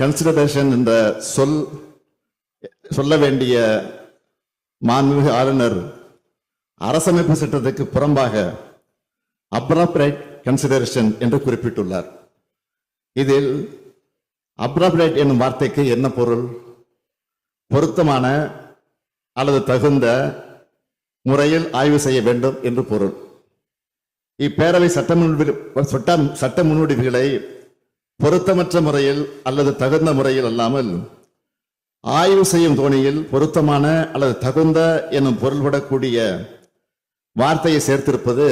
Consideration என்ற சொல் சொல்ல வேண்டிய மாண்புமிகு ஆளுநர் அரசமைப்பு சட்டத்துக்கு புறம்பாக அப்ராப்ரேட் கன்சிடரேஷன் என்று குறிப்பிட்டுள்ளார். இதில் அப்ராப்ரேட் என்னும் வார்த்தைக்கு என்ன பொருள்? பொருத்தமான அல்லது தகுந்த முறையில் ஆய்வு செய்ய வேண்டும் என்று பொருள். இப்பேரவை சட்ட முன்வடி- சட்ட சட்ட முன்வடிவுகளை பொருத்தமற்ற முறையில் அல்லது தகுந்த முறையில் அல்லாமல் ஆய்வு செய்யும் தோணியில் பொருத்தமான அல்லது தகுந்த எனும் பொருள்படக்கூடிய வார்த்தையை சேர்த்திருப்பது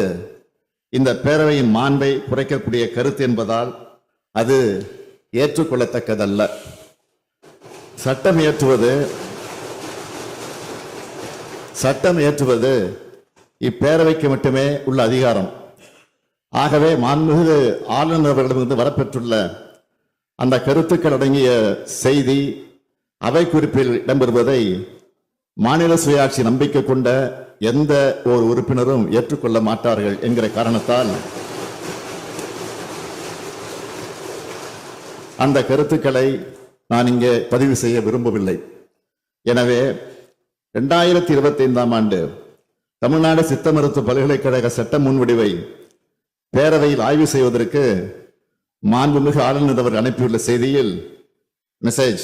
இந்த பேரவையின் மாண்பை குறைக்கக்கூடிய கருத்து என்பதால் அது ஏற்றுக்கொள்ளத்தக்கதல்ல. சட்டம் இயற்றுவது சட்டம் இயற்றுவது இப்பேரவைக்கு மட்டுமே உள்ள அதிகாரம். ஆகவே மாண்புமிகு ஆளுநர் அவர்களிடமிருந்து வரப்பெற்றுள்ள அந்த கருத்துக்கள் அடங்கிய செய்தி அவை குறிப்பில் இடம்பெறுவதை மாநில சுயாட்சி நம்பிக்கை கொண்ட எந்த ஒரு உறுப்பினரும் ஏற்றுக்கொள்ள மாட்டார்கள் என்கிற காரணத்தால் அந்த கருத்துக்களை நான் இங்கே பதிவு செய்ய விரும்பவில்லை. எனவே இரண்டாயிரத்தி இருபத்தி ஐந்தாம் ஆண்டு தமிழ்நாடு சித்த மருத்துவ பல்கலைக்கழக சட்ட முன்வடிவை பேரவையில் ஆய்வு செய்வதற்கு மாண்புமிகு ஆளுநர் அவர் அனுப்பியுள்ள செய்தியில் மெசேஜ்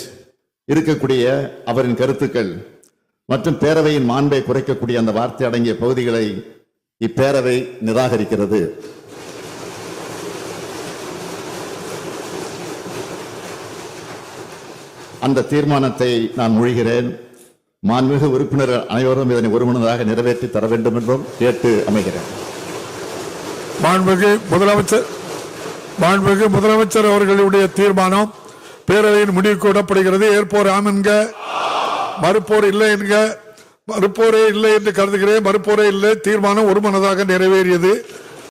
இருக்கக்கூடிய அவரின் கருத்துக்கள் மற்றும் பேரவையின் மாண்பை குறைக்கக்கூடிய அந்த வார்த்தை அடங்கிய பகுதிகளை இப்பேரவை நிராகரிக்கிறது. அந்த தீர்மானத்தை நான் மொழிகிறேன். மாண்புமிகு உறுப்பினர் அனைவரும் இதனை ஒருமனதாக நிறைவேற்றி தர வேண்டும் என்றும் கேட்டு அமைகிறேன். மாண்புமிகு முதலமைச்சர் மாண்புமிகு முதலமைச்சர் அவர்களுடைய தீர்மானம் பேரவையின் முடிவுக்கு விடப்படுகிறது. ஏற்போர் ஆம் என்க மறுப்போர் இல்லை என்க மறுப்போரே இல்லை என்று கருதுகிறேன். மறுப்போரே இல்லை. தீர்மானம் ஒருமனதாக நிறைவேறியது.